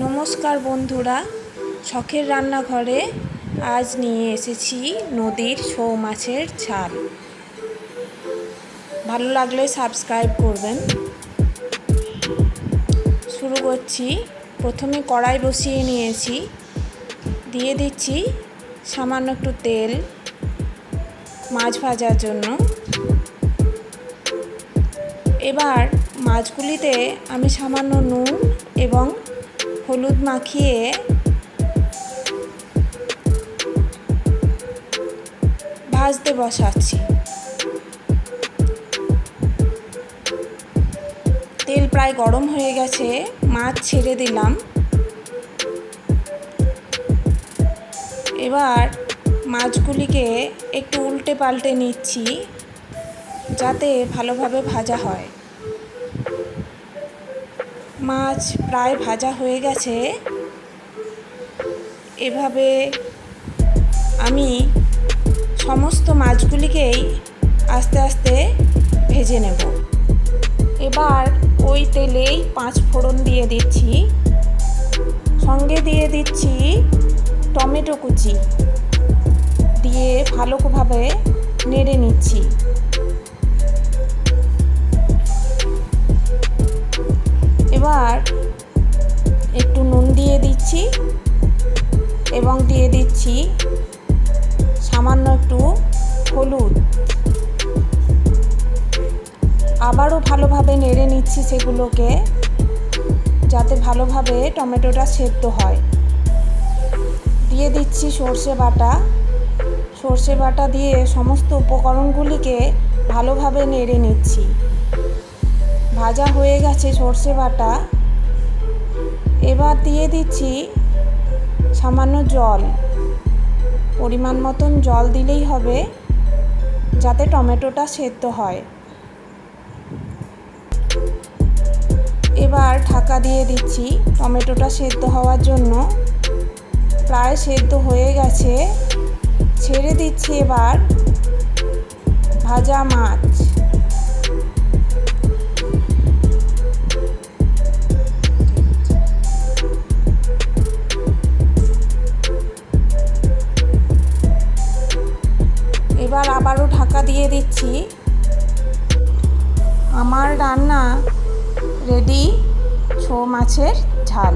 নমস্কার বন্ধুরা, শখের রান্নাঘরে আজ নিয়ে এসেছি নদীর ছৌ মাছের ঝাল। ভালো লাগলে সাবস্ক্রাইব করবেন। শুরু করছি। প্রথমে কড়াই বসিয়ে নিয়েছি। দিয়ে দিচ্ছি সামান্য একটু তেল মাছ ভাজার জন্য। এবার মাছগুলিতে আমি সামান্য নুন এবং হলুদ মাখিয়ে ভাজতে বসাচ্ছি। তেল প্রায় গরম হয়ে গেছে, মাছ ছেড়ে দিলাম। এবার মাছগুলিকে একটু উল্টে পাল্টে নিচ্ছি, যাতে ভালোভাবে ভাজা হয়। মাছ প্রায় ভাজা হয়ে গেছে। এভাবে আমি সমস্ত মাছগুলিকেই আস্তে আস্তে ভেজে নেব। এবার ওই তেলেই পাঁচ ফোড়ন দিয়ে দিচ্ছি। সঙ্গে দিয়ে দিচ্ছি টমেটো কুচি। দিয়ে ভালোভাবে নেড়ে নিচ্ছি। দিচ্ছি এবং দিয়ে দিচ্ছি সামান্য একটু হলুদ। আবারও ভালোভাবে নেড়ে নিচ্ছি সেগুলোকে যাতে ভালোভাবে টমেটোটা সেদ্ধ হয়। দিয়ে দিচ্ছি সর্ষে বাটা। সর্ষে বাটা দিয়ে সমস্ত উপকরণগুলিকে ভালোভাবে নেড়ে নিচ্ছি। ভাজা হয়ে গেছে সর্ষে বাটা। এবার দিয়ে দিচ্ছি সামান্য জল। পরিমাণ মতন জল দিলেই হবে যাতে টমেটোটা সেদ্ধ হয়। এবার ঢাকা দিয়ে দিচ্ছি টমেটোটা সেদ্ধ হওয়ার জন্য। প্রায় সেদ্ধ হয়ে গেছে। ছেড়ে দিচ্ছি এবার ভাজা মাছ। ঢাকা দিয়ে দিচ্ছি। আমার রান্না রেডি ছৌ মাছের ঝাল।